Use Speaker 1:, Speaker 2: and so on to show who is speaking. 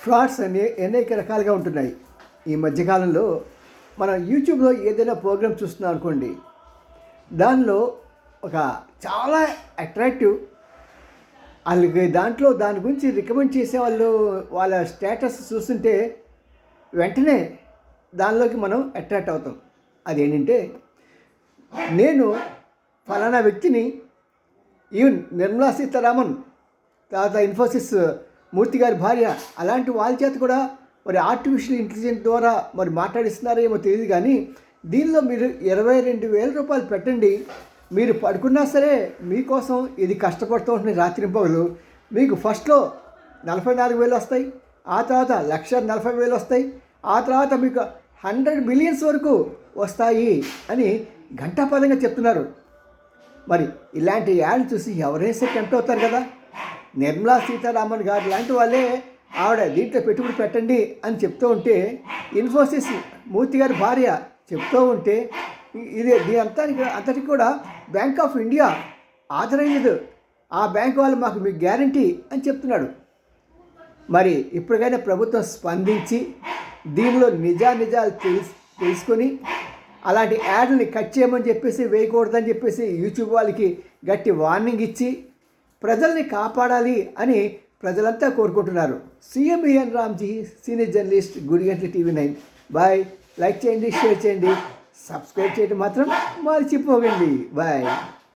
Speaker 1: Frauds అనే అనేక రకాలుగా ఉంటున్నాయి. ఈ మధ్యకాలంలో మనం యూట్యూబ్లో ఏదైనా ప్రోగ్రామ్ చూస్తున్నాం అనుకోండి దానిలో ఒక చాలా అట్రాక్టివ్ వాళ్ళకి దాంట్లో దాని గురించి రికమెండ్ చేసే వాళ్ళు వాళ్ళ స్టేటస్ చూస్తుంటే వెంటనే దానిలోకి మనం అట్రాక్ట్ అవుతాం. అదేంటంటే నేను ఫలానా వ్యక్తిని ఈవెన్ నిర్మలా సీతారామన్ తర్వాత ఇన్ఫోసిస్ మూర్తి గారి భార్య అలాంటి వాళ్ళ చేత కూడా మరి ఆర్టిఫిషియల్ ఇంటెలిజెన్స్ ద్వారా మరి మాట్లాడిస్తున్నారేమో తెలియదు కానీ దీనిలో మీరు ఇరవై రెండు వేల రూపాయలు పెట్టండి. మీరు పడుకున్నా సరే మీకోసం ఇది కష్టపడుతూ ఉంటుంది రాత్రింపగలు మీకు ఫస్ట్లో నలభై నాలుగు వేలు వస్తాయి ఆ తర్వాత లక్ష నలభై వేలు వస్తాయి ఆ తర్వాత మీకు హండ్రెడ్ మిలియన్స్ వరకు వస్తాయి అని ఘంటాపదంగా చెప్తున్నారు. మరి ఇలాంటి యాడ్ చూసి ఎవరైనా టెంప్ట్ అవుతారు కదా? నిర్మలా సీతారామన్ గారు లాంటి వాళ్ళే ఆవిడ దీంట్లో పెట్టుబడి పెట్టండి అని చెప్తూ ఉంటే ఇన్ఫోసిస్ మూర్తి గారి భార్య చెప్తూ ఉంటే ఇది దీని అంతానికి అంతటికి కూడా బ్యాంక్ ఆఫ్ ఇండియా ఆథరైజ్డ్ ఆ బ్యాంక్ వాళ్ళు మాకు మీకు గ్యారంటీ అని చెప్తున్నాడు. మరి ఇప్పటికైనా ప్రభుత్వం స్పందించి దీనిలో నిజా నిజాలు తెలుసు తెలుసుకొని అలాంటి యాడ్ని కట్ చేయమని చెప్పేసి వేయకూడదని చెప్పేసి యూట్యూబ్ వాళ్ళకి గట్టి వార్నింగ్ ఇచ్చి ప్రజల్ని కాపాడాలి అని ప్రజలంతా కోరుకుంటున్నారు. CM B N Ramji senior journalist Gudigantla TV nine. Bye. Like చేయండి షేర్ చేయండి. సబ్స్క్రైబ్ చేయడం మాత్రం మర్చిపోకండి. బాయ్.